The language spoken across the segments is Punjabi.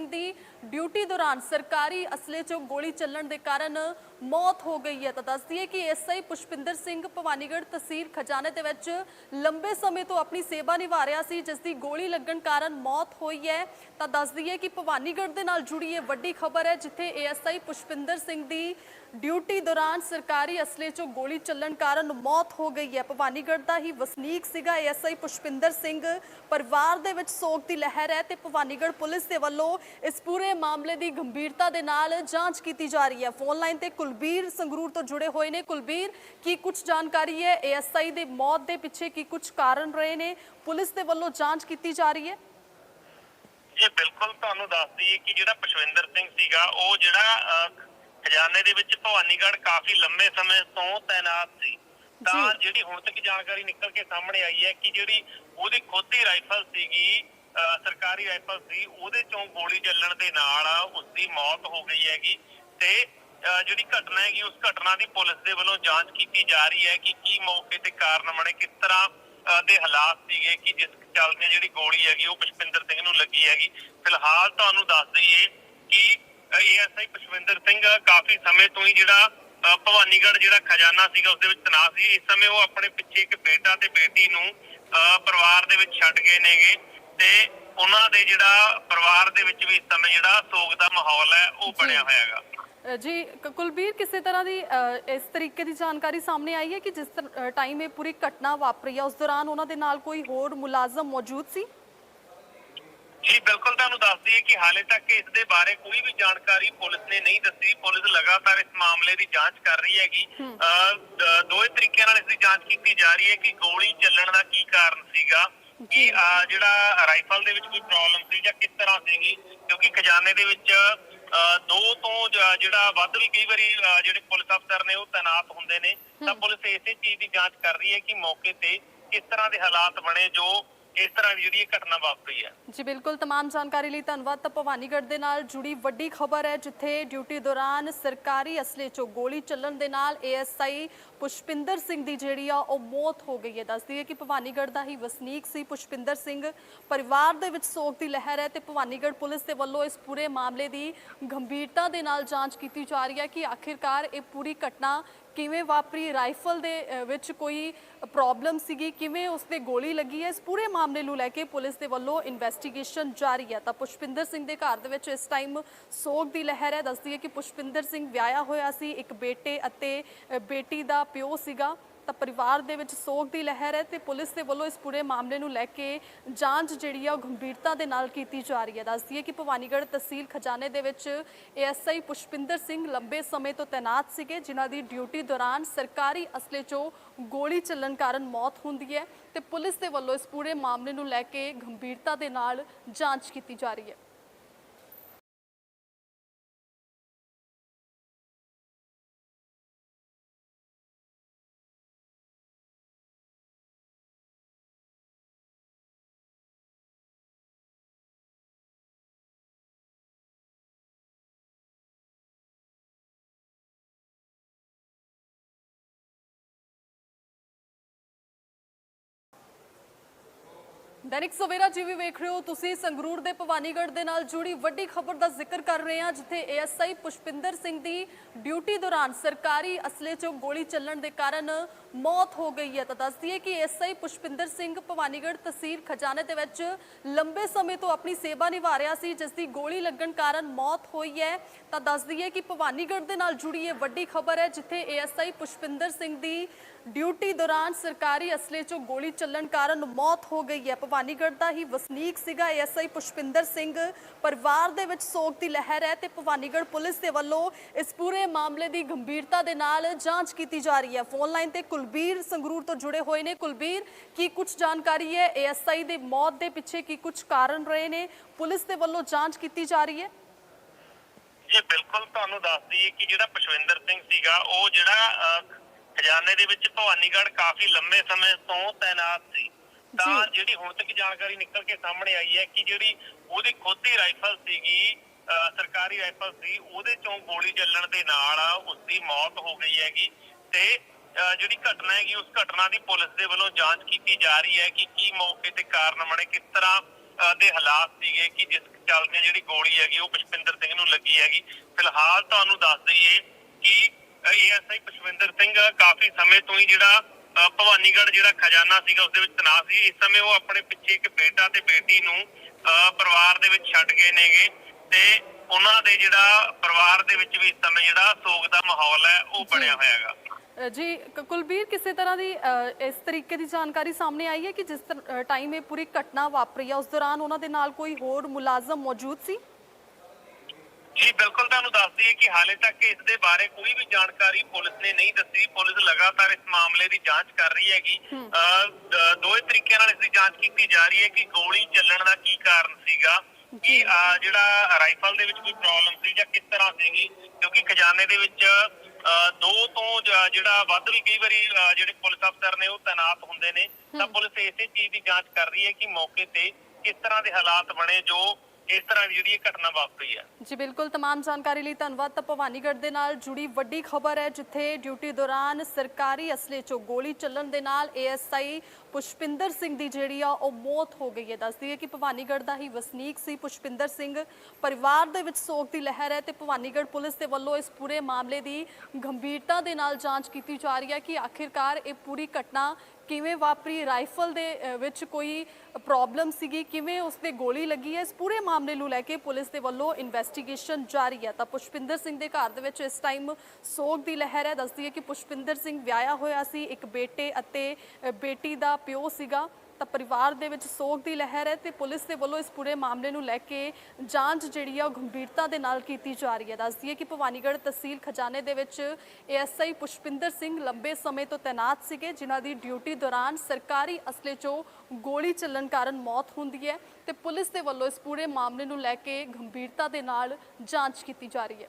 ਸਿੰਘ ਦੀ ਡਿਊਟੀ ਦੌਰਾਨ ਸਰਕਾਰੀ ਅਸਲੇ 'ਚੋਂ ਗੋਲੀ ਚੱਲਣ ਦੇ ਕਾਰਨ ਮੌਤ ਹੋ ਗਈ ਹੈ। ਤਾਂ ਦੱਸ ਦਈਏ ਕਿ ਐਸਆਈ ਪੁਸ਼ਪਿੰਦਰ ਸਿੰਘ ਭਵਾਨੀਗੜ੍ਹ ਤਹਿਸੀਲ ਖਜ਼ਾਨੇ ਦੇ ਵਿੱਚ ਲੰਬੇ ਸਮੇਂ ਤੋਂ ਆਪਣੀ ਸੇਵਾ ਨਿਭਾ ਰਿਹਾ ਸੀ, ਜਿਸ ਦੀ ਗੋਲੀ ਲੱਗਣ ਕਾਰਨ ਮੌਤ ਹੋਈ ਹੈ। ਤਾਂ ਦੱਸ ਦਈਏ ਕਿ ਭਵਾਨੀਗੜ੍ਹ ਦੇ ਨਾਲ ਜੁੜੀ ਇਹ ਵੱਡੀ ਖਬਰ ਹੈ, ਜਿੱਥੇ ਏਐਸਆਈ ਪੁਸ਼ਪਿੰਦਰ ਸਿੰਘ ਦੀ ਡਿਊਟੀ ਦੌਰਾਨ ਸਰਕਾਰੀ ਅਸਲੇ 'ਚੋਂ ਗੋਲੀ ਚੱਲਣ ਕਾਰਨ ਮੌਤ ਹੋ ਗਈ ਹੈ। ਭਵਾਨੀਗੜ੍ਹ ਦਾ ਹੀ ਵਸਨੀਕ ਸੀਗਾ ਏਐਸਆਈ ਪੁਸ਼ਪਿੰਦਰ ਸਿੰਘ। ਪਰਿਵਾਰ ਦੇ ਵਿੱਚ ਸੋਗ ਦੀ ਲਹਿਰ ਹੈ ਤੇ ਭਵਾਨੀਗੜ੍ਹ ਪੁਲਿਸ ਦੇ ਵੱਲੋਂ ਇਸ ਪੂਰੇ ਮਾਮਲੇ ਦੀ ਗੰਭੀਰਤਾ ਦੇ ਨਾਲ ਜਾਂਚ ਕੀਤੀ ਜਾ ਰਹੀ ਹੈ। ਫੋਨ ਲਾਈਨ ਤੇ ਕੁਲਬੀਰ ਸੰਗਰੂਰ ਤੋਂ ਜੁੜੇ ਹੋਏ ਨੇ। ਕੁਲਬੀਰ, ਕੀ ਕੁਝ ਜਾਣਕਾਰੀ ਹੈ? ਏਐਸਆਈ ਦੇ ਮੌਤ ਦੇ ਪਿੱਛੇ ਕੀ ਕੁਝ ਕਾਰਨ ਰਹੇ ਨੇ? ਪੁਲਿਸ ਦੇ ਵੱਲੋਂ ਜਾਂਚ ਕੀਤੀ ਜਾ ਰਹੀ ਹੈ? ਜੀ, ਬਿਲਕੁਲ ਤੁਹਾਨੂੰ ਦੱਸ ਦਈਏ ਕਿ ਜਿਹੜਾ ਪਸ਼ਵਿੰਦਰ ਸਿੰਘ ਸੀਗਾ, ਉਹ ਜਿਹੜਾ ਖਜ਼ਾਨੇ ਦੇ ਵਿੱਚ ਭਵਾਨੀਗੜ੍ਹ ਕਾਫੀ ਲੰਮੇ ਸਮੇਂ ਤੋਂ ਤਾਇਨਾਤ ਸੀ ਤਾਂ। ਜਿਹੜੀ ਹੁਣ ਤੱਕ ਜਾਣਕਾਰੀ ਨਿਕਲ ਕੇ ਸਾਹਮਣੇ ਆਈ ਹੈ ਕਿ ਜਿਹੜੀ ਉਹਦੀ ਖੁਦ ਦੀ ਰਾਈਫਲ ਸੀਗੀ ਸਰਕਾਰੀ ਰਾਈਫਲ ਸੀ ਉਹਦੇ ਚੋਂ ਗੋਲੀ ਚੱਲਣ ਦੇ ਨਾਲ ਉਸ ਦੀ ਮੌਤ ਹੋ ਗਈ ਹੈਗੀ ਤੇ ਜਿਹੜੀ ਘਟਨਾ ਹੈਗੀ ਉਸ ਘਟਨਾ ਦੀ ਪੁਲਿਸ ਦੇ ਵੱਲੋਂ ਜਾਂਚ ਕੀਤੀ ਜਾ ਰਹੀ ਹੈ ਕਿ ਕੀ ਮੌਕੇ ਤੇ ਕਾਰਨ ਬਣੇ ਕਿਸ ਤਰ੍ਹਾਂ ਦੇ ਹਾਲਾਤ ਸੀਗੇ ਕਿ ਜਿਸ ਚੱਲਦੇ ਜਿਹੜੀ ਗੋਲੀ ਹੈਗੀ ਉਹ ਪੁਸ਼ਪਿੰਦਰ ਸਿੰਘ ਨੂੰ ਲੱਗੀ ਹੈਗੀ ਫਿਲਹਾਲ ਤੁਹਾਨੂੰ ਦੱਸ ਦਈਏ ਕਿ ਏਐਸਆਈ ਪੁਸ਼ਪਿੰਦਰ ਸਿੰਘ ਕਾਫੀ ਸਮੇਂ ਤੋਂ ਹੀ ਜਿਹੜਾ ਅਹ, ਭਵਾਨੀਗੜ੍ਹ ਜਿਹੜਾ ਖਜ਼ਾਨਾ ਸੀਗਾ ਉਸ ਦੇ ਵਿੱਚ ਤਨਾਸ ਸੀ। ਇਸ ਸਮੇਂ ਉਹ ਆਪਣੇ ਪਿੱਛੇ ਇੱਕ ਬੇਟਾ ਤੇ ਬੇਟੀ ਨੂੰ ਪਰਿਵਾਰ ਦੇ ਵਿੱਚ ਛੱਡ ਗਏ ਨੇਗੇ। ਤੇ ਉਹਨਾਂ ਦੇ ਜਿਹੜਾ ਪਰਿਵਾਰ ਦੇ ਵਿੱਚ ਵੀ ਇਸ ਸਮੇਂ ਜਿਹੜਾ ਸੋਗ ਦਾ ਮਾਹੌਲ ਹੈ ਉਹ ਬਣਿਆ ਹੋਇਆ ਹੈਗਾ। ਜੀ ਕੁਲਬੀਰ ਕਿਸੇ ਤਰ੍ਹਾਂ ਦੀ ਇਸ ਤਰੀਕੇ ਦੀ ਜਾਣਕਾਰੀ ਸਾਹਮਣੇ ਆਈ ਹੈ ਕਿ ਜਿਸ ਟਾਈਮ ਇਹ ਪੂਰੀ ਘਟਨਾ ਵਾਪਰੀ ਹੈ ਉਸ ਦੌਰਾਨ ਉਹਨਾਂ ਦੇ ਨਾਲ ਕੋਈ ਹੋਰ ਮੁਲਾਜ਼ਮ ਮੌਜੂਦ ਸੀ? ਜੀ ਬਿਲਕੁਲ ਤੁਹਾਨੂੰ ਦੱਸ ਦਈਏ ਕਿ ਹਾਲੇ ਤੱਕ ਇਸ ਦੇ ਬਾਰੇ ਕੋਈ ਵੀ ਜਾਣਕਾਰੀ ਪੁਲਿਸ ਨੇ ਨਹੀਂ ਦੱਸੀ। ਪੁਲਿਸ ਲਗਾਤਾਰ ਇਸ ਮਾਮਲੇ ਦੀ ਜਾਂਚ ਕਰ ਰਹੀ ਹੈਗੀ। ਅਹ, ਦ- ਦੋਵੇਂ ਤਰੀਕਿਆਂ ਨਾਲ ਇਸ ਦੀ ਜਾਂਚ ਕੀਤੀ ਜਾ ਰਹੀ ਹੈ ਕਿ ਗੋਲੀ ਚੱਲਣ ਦਾ ਕੀ ਕਾਰਨ ਸੀਗਾ। ਕਿ ਜਿਹੜਾ ਰਾਈਫਲ ਦੇ ਵਿੱਚ ਕੋਈ ਪ੍ਰੋਬਲਮ ਸੀ ਜਾਂ ਕਿਸ ਤਰ੍ਹਾਂ ਸੀਗੀ। ਕਿਉਂਕਿ ਖਜ਼ਾਨੇ ਦੇ ਵਿੱਚ ਦੋ ਤੋਂ ਜਿਹੜਾ ਵੱਧ ਵੀ ਕਈ ਵਾਰੀ ਜਿਹੜੇ ਪੁਲਿਸ ਅਫਸਰ ਨੇ ਉਹ ਤਾਇਨਾਤ ਹੁੰਦੇ ਨੇ। ਤਾਂ ਪੁਲਿਸ ਇਸੇ ਚੀਜ਼ ਦੀ ਜਾਂਚ ਕਰ ਰਹੀ ਹੈ ਕਿ ਮੌਕੇ ਤੇ ਕਿਸ ਤਰ੍ਹਾਂ ਦੇ ਹਾਲਾਤ ਬਣੇ ਜੋ ਇਸ ਤਰ੍ਹਾਂ ਦੀ ਜਿਹੜੀ ਘਟਨਾ ਵਾਪਰੀ ਹੈ। ਜੀ, ਬਿਲਕੁਲ ਤਮਾਮ ਜਾਣਕਾਰੀ ਲਈ ਧੰਨਵਾਦ। ਤਾਂ ਭਵਾਨੀਗੜ੍ਹ ਦੇ ਨਾਲ ਜੁੜੀ ਵੱਡੀ ਖਬਰ ਹੈ, ਜਿੱਥੇ ਡਿਊਟੀ ਦੌਰਾਨ ਸਰਕਾਰੀ ਅਸਲੇ 'ਚੋਂ ਗੋਲੀ ਚੱਲਣ ਦੇ ਨਾਲ ਏਐਸਆਈ ਪੁਸ਼ਪਿੰਦਰ ਸਿੰਘ ਦੀ ਜਿਹੜੀ ਆ, ਉਹ ਮੌਤ ਹੋ ਗਈ ਹੈ। ਦੱਸਦੀ ਹੈ ਕਿ ਭਵਾਨੀਗੜ੍ਹ ਦਾ ਹੀ ਵਸਨੀਕ ਸੀ ਪੁਸ਼ਪਿੰਦਰ ਸਿੰਘ। ਪਰਿਵਾਰ ਦੇ ਵਿੱਚ ਸੋਗ ਦੀ ਲਹਿਰ ਹੈ ਤੇ ਭਵਾਨੀਗੜ੍ਹ ਪੁਲਿਸ ਦੇ ਵੱਲੋਂ ਇਸ ਪੂਰੇ ਮਾਮਲੇ ਦੀ ਗੰਭੀਰਤਾ ਦੇ ਨਾਲ ਜਾਂਚ ਕੀਤੀ ਜਾ ਰਹੀ ਹੈ ਕਿ ਆਖਿਰਕਾਰ ਇਹ ਪੂਰੀ ਘਟਨਾ ਕਿਵੇਂ ਵਾਪਰੀ, ਰਾਈਫਲ ਦੇ ਵਿੱਚ ਕੋਈ ਪ੍ਰੋਬਲਮ ਸੀਗੀ? ਕਿਵੇਂ ਉਸ ਤੇ ਗੋਲੀ ਲੱਗੀ ਹੈ? ਇਸ ਪੂਰੇ ਮਾਮਲੇ ਨੂੰ ਲੈ ਕੇ ਪੁਲਿਸ ਦੇ ਵੱਲੋਂ ਇਨਵੈਸਟੀਗੇਸ਼ਨ ਜਾਰੀ ਹੈ। ਤਾਂ ਪੁਸ਼ਪਿੰਦਰ ਸਿੰਘ ਦੇ ਘਰ ਦੇ ਵਿੱਚ ਇਸ ਟਾਈਮ ਸੋਗ ਦੀ ਲਹਿਰ ਹੈ। ਦੱਸਦੀ ਹੈ ਕਿ ਪੁਸ਼ਪਿੰਦਰ ਸਿੰਘ ਵਿਆਹਿਆ ਹੋਇਆ ਸੀ। ਇੱਕ ਬੇਟੇ ਅਤੇ ਬੇਟੀ ਦਾ ਪਿਓ ਸੀਗਾ। ਤਾਂ ਪਰਿਵਾਰ ਦੇ ਵਿੱਚ ਸੋਗ ਦੀ ਲਹਿਰ ਹੈ ਤੇ ਪੁਲਿਸ ਦੇ ਵੱਲੋਂ ਇਸ ਪੂਰੇ ਮਾਮਲੇ ਨੂੰ ਲੈ ਕੇ ਜਾਂਚ ਜਿਹੜੀ ਆ ਉਹ ਗੰਭੀਰਤਾ ਦੇ ਨਾਲ ਕੀਤੀ ਜਾ ਰਹੀ ਹੈ। ਦੱਸਦੀ ਹੈ ਕਿ ਭਵਾਨੀਗੜ੍ਹ ਤਹਿਸੀਲ ਖਜ਼ਾਨੇ ਦੇ ਵਿੱਚ ਏਐਸਆਈ ਪੁਸ਼ਪਿੰਦਰ ਸਿੰਘ ਲੰਬੇ ਸਮੇਂ ਤੋਂ ਤਾਇਨਾਤ ਸੀਗੇ, ਜਿਨ੍ਹਾਂ ਦੀ ਡਿਊਟੀ ਦੌਰਾਨ ਸਰਕਾਰੀ ਅਸਲੇ 'ਚੋਂ ਗੋਲੀ ਚੱਲਣ ਕਾਰਨ ਮੌਤ ਹੁੰਦੀ ਹੈ ਤੇ ਪੁਲਿਸ ਦੇ ਵੱਲੋਂ ਇਸ ਪੂਰੇ ਮਾਮਲੇ ਨੂੰ ਲੈ ਕੇ ਗੰਭੀਰਤਾ ਦੇ ਨਾਲ ਜਾਂਚ ਕੀਤੀ ਜਾ ਰਹੀ ਹੈ। ਦੈਨਿਕ ਸਵੇਰਾ ਜੀਵੀ ਵੇਖ ਰਹੇ ਹੋ, ਤੁਸੀਂ ਸੰਗਰੂਰ ਦੇ ਭਵਾਨੀਗੜ੍ਹ ਦੇ ਨਾਲ ਜੁੜੀ ਵੱਡੀ ਖਬਰ ਦਾ ਜ਼ਿਕਰ ਕਰ ਰਹੇ ਹਾਂ, ਜਿੱਥੇ ਏਐਸਆਈ ਪੁਸ਼ਪਿੰਦਰ ਸਿੰਘ ਦੀ ਡਿਊਟੀ ਦੌਰਾਨ ਸਰਕਾਰੀ ਅਸਲੇ 'ਚੋਂ ਗੋਲੀ ਚੱਲਣ ਦੇ ਕਾਰਨ ਮੌਤ ਹੋ ਗਈ ਹੈ ਤਾਂ ਦੱਸਦੀ ਹੈ ਕਿ ਏਐਸਆਈ ਪੁਸ਼ਪਿੰਦਰ ਸਿੰਘ ਭਵਾਨੀਗੜ੍ਹ ਤਹਿਸੀਲ ਖਜ਼ਾਨੇ ਦੇ ਵਿੱਚ ਲੰਬੇ ਸਮੇਂ ਤੋਂ ਆਪਣੀ ਸੇਵਾ ਨਿਭਾ ਰਿਹਾ ਸੀ, ਜਿਸ ਦੀ ਗੋਲੀ ਲੱਗਣ ਕਾਰਨ ਮੌਤ ਹੋਈ ਹੈ। ਤਾਂ ਦੱਸਦੀ ਹੈ ਕਿ ਭਵਾਨੀਗੜ੍ਹ ਦੇ ਨਾਲ ਜੁੜੀ ਇਹ ਵੱਡੀ ਖਬਰ ਹੈ, ਜਿੱਥੇ ਏਐਸਆਈ ਪੁਸ਼ਪਿੰਦਰ ਸਿੰਘ ਦੀ ਡਿਊਟੀ ਦੌਰਾਨ ਸਰਕਾਰੀ ਅਸਲੇ 'ਚੋਂ ਗੋਲੀ ਚੱਲਣ ਕਾਰਨ ਮੌਤ ਹੋ ਗਈ ਹੈ। ਭਵਾਨੀਗੜ੍ਹ ਦਾ ਹੀ ਵਸਨੀਕ ਸੀਗਾ ਐਸਆਈ ਪੁਸ਼ਪਿੰਦਰ ਸਿੰਘ। ਪਰਿਵਾਰ ਦੇ ਵਿੱਚ ਸੋਗ ਦੀ ਲਹਿਰ ਹੈ ਤੇ ਭਵਾਨੀਗੜ੍ਹ ਪੁਲਿਸ ਦੇ ਵੱਲੋਂ ਇਸ ਪੂਰੇ ਮਾਮਲੇ ਦੀ ਗੰਭੀਰਤਾ ਦੇ ਨਾਲ ਜਾਂਚ ਕੀਤੀ ਜਾ ਰਹੀ ਹੈ। ਫੋਨ ਲਾਈਨ ਤੇ ਕੁਲਬੀਰ ਸੰਗਰੂਰ ਤੋਂ ਜੁੜੇ ਹੋਏ ਨੇ। ਕੁਲਬੀਰ ਕੀ ਕੁਝ ਜਾਣਕਾਰੀ ਹੈ? ਐਸਆਈ ਦੇ ਮੌਤ ਦੇ ਪਿੱਛੇ ਕੀ ਕੁਝ ਕਾਰਨ ਰਹੇ ਨੇ? ਪੁਲਿਸ ਦੇ ਵੱਲੋਂ ਜਾਂਚ ਕੀਤੀ ਜਾ ਰਹੀ ਹੈ? ਜੀ ਬਿਲਕੁਲ ਤੁਹਾਨੂੰ ਦੱਸ ਦਈਏ ਕਿ ਜਿਹੜਾ ਪਸ਼ਵਿੰਦਰ ਸਿੰਘ ਸੀਗਾ ਉਹ ਜਿਹੜਾ ਖਜ਼ਾਨੇ ਦੇ ਵਿੱਚ ਭਵਾਨੀਗੜ੍ਹ ਕਾਫੀ ਲੰਮੇ ਸਮੇਂ ਤੋਂ ਤਾਇਨਾਤ ਸੀ। ਤਾਂ। ਜਿਹੜੀ ਹੁਣ ਤੱਕ ਜਾਣਕਾਰੀ ਨਿਕਲ ਕੇ ਸਾਹਮਣੇ ਆਈ ਹੈ ਕਿ ਜਿਹੜੀ ਉਹਦੀ ਖੁਦ ਦੀ ਰਾਈਫਲ ਸੀਗੀ ਸਰਕਾਰੀ ਰਾਈਫਲ ਸੀ ਉਹਦੇ ਚੋਂ ਗੋਲੀ ਚੱਲਣ ਦੇ ਨਾਲ ਉਸ ਦੀ ਮੌਤ ਹੋ ਗਈ ਹੈਗੀ ਤੇ ਜਿਹੜੀ ਘਟਨਾ ਹੈਗੀ ਉਸ ਘਟਨਾ ਦੀ ਪੁਲਿਸ ਦੇ ਵੱਲੋਂ ਜਾਂਚ ਕੀਤੀ ਜਾ ਰਹੀ ਹੈ ਕਿ ਕੀ ਮੌਕੇ ਤੇ ਕਾਰਨ ਬਣੇ ਕਿਸ ਤਰ੍ਹਾਂ ਦੇ ਹਾਲਾਤ ਸੀਗੇ ਕਿ ਜਿਸ ਚੱਲਦਿਆਂ ਜਿਹੜੀ ਗੋਲੀ ਹੈਗੀ ਉਹ ਪੁਸ਼ਪਿੰਦਰ ਸਿੰਘ ਨੂੰ ਲੱਗੀ ਹੈਗੀ। ਫਿਲਹਾਲ ਤੁਹਾਨੂੰ ਦੱਸ ਦਈਏ ਕਿ ਏਐਸਆਈ ਪੁਸ਼ਪਿੰਦਰ ਸਿੰਘ ਕਾਫੀ ਸਮੇਂ ਤੋਂ ਹੀ ਜਿਹੜਾ ਭਵਾਨੀਗੜ੍ਹ ਜਿਹੜਾ ਖਜ਼ਾਨਾ ਸੀਗਾ ਉਸ ਦੇ ਵਿੱਚ ਤਨਾਸ ਸੀ। ਇਸ ਸਮੇਂ ਉਹ ਆਪਣੇ ਪਿੱਛੇ ਇੱਕ ਬੇਟਾ ਤੇ ਬੇਟੀ ਨੂੰ ਪਰਿਵਾਰ ਦੇ ਵਿੱਚ ਛੱਡ ਗਏ ਨੇਗੇ ਤੇ ਉਹਨਾਂ ਦੇ ਜਿਹੜਾ ਪਰਿਵਾਰ ਦੇ ਵਿੱਚ ਵੀ ਇਸ ਸਮੇਂ ਜਿਹੜਾ ਸੋਗ ਦਾ ਮਾਹੌਲ ਹੈ ਉਹ ਬਣਿਆ ਹੋਇਆ ਹੈਗਾ ਜੀ ਕੁਲਬੀਰ ਕਿਸੇ ਤਰ੍ਹਾਂ ਦੀ ਇਸ ਤਰੀਕੇ ਦੀ ਜਾਣਕਾਰੀ ਸਾਹਮਣੇ ਆਈ ਹੈ ਕਿ ਜਿਸ ਟਾਈਮ ਇਹ ਪੂਰੀ ਘਟਨਾ ਵਾਪਰੀ ਹੈ ਉਸ ਦੌਰਾਨ ਉਹਨਾਂ ਦੇ ਨਾਲ ਕੋਈ ਹੋਰ ਮੁਲਾਜ਼ਮ ਮੌਜੂਦ ਸੀ? ਜੀ ਬਿਲਕੁਲ ਤੁਹਾਨੂੰ ਦੱਸ ਦਈਏ ਕਿ ਹਾਲੇ ਤੱਕ ਇਸ ਦੇ ਬਾਰੇ ਕੋਈ ਵੀ ਜਾਣਕਾਰੀ ਪੁਲਿਸ ਨੇ ਨਹੀਂ ਦੱਸੀ। ਪੁਲਿਸ ਲਗਾਤਾਰ ਇਸ ਮਾਮਲੇ ਦੀ ਜਾਂਚ ਕਰ ਰਹੀ ਹੈਗੀ। ਅਹ, ਦ- ਦੋਵੇਂ ਤਰੀਕਿਆਂ ਨਾਲ ਇਸ ਦੀ ਜਾਂਚ ਕੀਤੀ ਜਾ ਰਹੀ ਹੈ ਕਿ ਗੋਲੀ ਚੱਲਣ ਦਾ ਕੀ ਕਾਰਨ ਸੀਗਾ ਕਿ ਜਿਹੜਾ ਰਾਈਫਲ ਦੇ ਵਿੱਚ ਕੋਈ ਪ੍ਰੋਬਲਮ ਸੀ ਜਾਂ ਕਿਸ ਤਰ੍ਹਾਂ ਸੀਗੀ ਕਿਉਂਕਿ ਖਜ਼ਾਨੇ ਦੇ ਵਿੱਚ ਦੋ ਤੋਂ ਜ- ਜਿਹੜਾ ਵੱਧ ਵੀ ਕਈ ਵਾਰੀ ਅਹ, ਜਿਹੜੇ ਪੁਲਿਸ ਅਫਸਰ ਨੇ ਉਹ ਤਾਇਨਾਤ ਹੁੰਦੇ ਨੇ ਤਾਂ ਪੁਲਿਸ ਇਸੇ ਚੀਜ਼ ਦੀ ਜਾਂਚ ਕਰ ਰਹੀ ਹੈ ਕਿ ਮੌਕੇ ਤੇ ਕਿਸ ਤਰ੍ਹਾਂ ਦੇ ਹਾਲਾਤ ਬਣੇ ਜੋ ਇਸ ਤਰ੍ਹਾਂ ਦੀ ਜਿਹੜੀ ਇਹ ਘਟਨਾ ਵਾਪਰੀ ਹੈ ਜੀ ਬਿਲਕੁਲ तमाम ਜਾਣਕਾਰੀ ਲਈ ਧੰਨਵਾਦ ਤਾਂ ਭਵਾਨੀਗੜ੍ਹ ਦੇ ਨਾਲ ਜੁੜੀ ਵੱਡੀ ਖਬਰ ਹੈ ਜਿੱਥੇ ਡਿਊਟੀ ਦੌਰਾਨ ਸਰਕਾਰੀ ਅਸਲੇ 'ਚੋਂ ਗੋਲੀ ਚੱਲਣ ਦੇ ਨਾਲ ਏਐਸਆਈ ਪੁਸ਼ਪਿੰਦਰ ਸਿੰਘ ਦੀ ਜਿਹੜੀ ਆ ਉਹ ਮੌਤ ਹੋ ਗਈ ਹੈ ਦੱਸਦੀ ਹੈ ਕਿ ਭਵਾਨੀਗੜ੍ਹ ਦਾ ਹੀ ਵਸਨੀਕ ਸੀ ਪੁਸ਼ਪਿੰਦਰ ਸਿੰਘ ਪਰਿਵਾਰ ਦੇ ਵਿੱਚ ਸੋਗ ਦੀ ਲਹਿਰ ਹੈ ਤੇ ਭਵਾਨੀਗੜ੍ਹ ਪੁਲਿਸ ਦੇ ਵੱਲੋਂ ਇਸ ਪੂਰੇ ਮਾਮਲੇ ਦੀ ਗੰਭੀਰਤਾ ਦੇ ਨਾਲ ਜਾਂਚ ਕੀਤੀ ਜਾ ਰਹੀ ਹੈ ਕਿ ਆਖਿਰਕਾਰ ਇਹ ਪੂਰੀ ਘਟਨਾ ਕਿਵੇਂ ਵਾਪਰੀ, ਰਾਈਫਲ ਦੇ ਵਿੱਚ ਕੋਈ ਪ੍ਰੋਬਲਮ ਸੀਗੀ? ਕਿਵੇਂ ਉਸ ਤੇ ਗੋਲੀ ਲੱਗੀ ਹੈ? ਇਸ ਪੂਰੇ ਮਾਮਲੇ ਨੂੰ ਲੈ ਕੇ ਪੁਲਿਸ ਦੇ ਵੱਲੋਂ ਇਨਵੈਸਟੀਗੇਸ਼ਨ ਜਾਰੀ ਹੈ। ਤਾਂ ਪੁਸ਼ਪਿੰਦਰ ਸਿੰਘ ਦੇ ਘਰ ਦੇ ਵਿੱਚ ਇਸ ਟਾਈਮ ਸੋਗ ਦੀ ਲਹਿਰ ਹੈ। ਦੱਸਦੀ ਹੈ ਕਿ ਪੁਸ਼ਪਿੰਦਰ ਸਿੰਘ ਵਿਆਹਿਆ ਹੋਇਆ ਸੀ। ਇੱਕ ਬੇਟੇ ਅਤੇ ਬੇਟੀ ਦਾ ਪਿਓ ਸੀਗਾ। ਤਾਂ ਪਰਿਵਾਰ ਦੇ ਵਿੱਚ ਸੋਗ ਦੀ ਲਹਿਰ ਹੈ ਤੇ ਪੁਲਿਸ ਦੇ ਵੱਲੋਂ ਇਸ ਪੂਰੇ ਮਾਮਲੇ ਨੂੰ ਲੈ ਕੇ ਜਾਂਚ ਜਿਹੜੀ ਆ ਉਹ ਗੰਭੀਰਤਾ ਦੇ ਨਾਲ ਕੀਤੀ ਜਾ ਰਹੀ ਹੈ। ਦੱਸਦੀ ਹੈ ਕਿ ਭਵਾਨੀਗੜ੍ਹ ਤਹਿਸੀਲ ਖਜ਼ਾਨੇ ਦੇ ਵਿੱਚ ਏਐਸਆਈ ਪੁਸ਼ਪਿੰਦਰ ਸਿੰਘ ਲੰਬੇ ਸਮੇਂ ਤੋਂ ਤੈਨਾਤ ਸੀਗੇ, ਜਿਨ੍ਹਾਂ ਦੀ ਡਿਊਟੀ ਦੌਰਾਨ ਸਰਕਾਰੀ ਅਸਲੇ 'ਚੋਂ ਗੋਲੀ ਚੱਲਣ ਕਾਰਨ ਮੌਤ ਹੁੰਦੀ ਹੈ ਤੇ ਪੁਲਿਸ ਦੇ ਵੱਲੋਂ ਇਸ ਪੂਰੇ ਮਾਮਲੇ ਨੂੰ ਲੈ ਕੇ ਗੰਭੀਰਤਾ ਦੇ ਨਾਲ ਜਾਂਚ ਕੀਤੀ ਜਾ ਰਹੀ ਹੈ।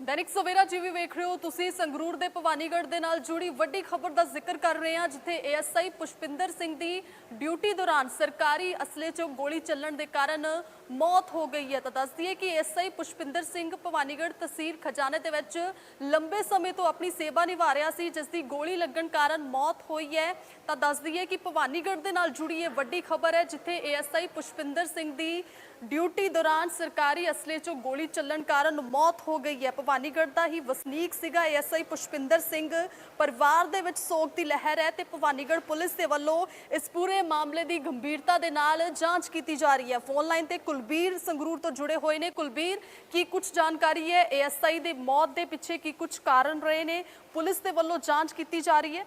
ਦੈਨਿਕ ਸਵੇਰਾ ਜੀਵੀ ਵੇਖ ਰਹੇ ਹੋ, ਤੁਸੀਂ ਸੰਗਰੂਰ ਦੇ ਭਵਾਨੀਗੜ੍ਹ ਦੇ ਨਾਲ ਜੁੜੀ ਵੱਡੀ ਖਬਰ ਦਾ ਜ਼ਿਕਰ ਕਰ ਰਹੇ ਹਾਂ, ਜਿੱਥੇ ਏਐਸਆਈ ਪੁਸ਼ਪਿੰਦਰ ਸਿੰਘ ਦੀ ਡਿਊਟੀ ਦੌਰਾਨ ਸਰਕਾਰੀ ਅਸਲੇ 'ਚੋਂ ਗੋਲੀ ਚੱਲਣ ਦੇ ਕਾਰਨ ਮੌਤ ਹੋ ਗਈ ਹੈ ਤਾਂ ਦੱਸਦੀ ਹੈ ਕਿ ਏਐਸਆਈ ਪੁਸ਼ਪਿੰਦਰ ਸਿੰਘ ਭਵਾਨੀਗੜ੍ਹ ਤਹਿਸੀਲ ਖਜ਼ਾਨੇ ਦੇ ਵਿੱਚ ਲੰਬੇ ਸਮੇਂ ਤੋਂ ਆਪਣੀ ਸੇਵਾ ਨਿਭਾ ਰਿਹਾ ਸੀ, ਜਿਸ ਦੀ ਗੋਲੀ ਲੱਗਣ ਕਾਰਨ ਮੌਤ ਹੋਈ ਹੈ। ਤਾਂ ਦੱਸਦੀ ਹੈ ਕਿ ਭਵਾਨੀਗੜ੍ਹ ਦੇ ਨਾਲ ਜੁੜੀ ਇਹ ਵੱਡੀ ਖਬਰ ਹੈ, ਜਿੱਥੇ ਏਐਸਆਈ ਪੁਸ਼ਪਿੰਦਰ ਸਿੰਘ ਦੀ ਡਿਊਟੀ ਦੌਰਾਨ ਸਰਕਾਰੀ ਅਸਲੇ 'ਚੋਂ ਗੋਲੀ ਚੱਲਣ ਕਾਰਨ ਮੌਤ ਹੋ ਗਈ ਹੈ। ਭਵਾਨੀਗੜ੍ਹ ਦਾ ਹੀ ਵਸਨੀਕ ਸੀਗਾ ਐਸਆਈ ਪੁਸ਼ਪਿੰਦਰ ਸਿੰਘ। ਪਰਿਵਾਰ ਦੇ ਵਿੱਚ ਸੋਗ ਦੀ ਲਹਿਰ ਹੈ ਤੇ ਭਵਾਨੀਗੜ੍ਹ ਪੁਲਿਸ ਦੇ ਵੱਲੋਂ ਇਸ ਪੂਰੇ ਮਾਮਲੇ ਦੀ ਗੰਭੀਰਤਾ ਦੇ ਨਾਲ ਜਾਂਚ ਕੀਤੀ ਜਾ ਰਹੀ ਹੈ। ਫੋਨ ਲਾਈਨ ਤੇ ਕੁਲਬੀਰ ਸੰਗਰੂਰ ਤੋਂ ਜੁੜੇ ਹੋਏ ਨੇ। ਕੁਲਬੀਰ ਕੀ ਕੁਝ ਜਾਣਕਾਰੀ ਹੈ? ਐਸਆਈ ਦੇ ਮੌਤ ਦੇ ਪਿੱਛੇ ਕੀ ਕੁਝ ਕਾਰਨ ਰਹੇ ਨੇ? ਪੁਲਿਸ ਦੇ ਵੱਲੋਂ ਜਾਂਚ ਕੀਤੀ ਜਾ ਰਹੀ ਹੈ?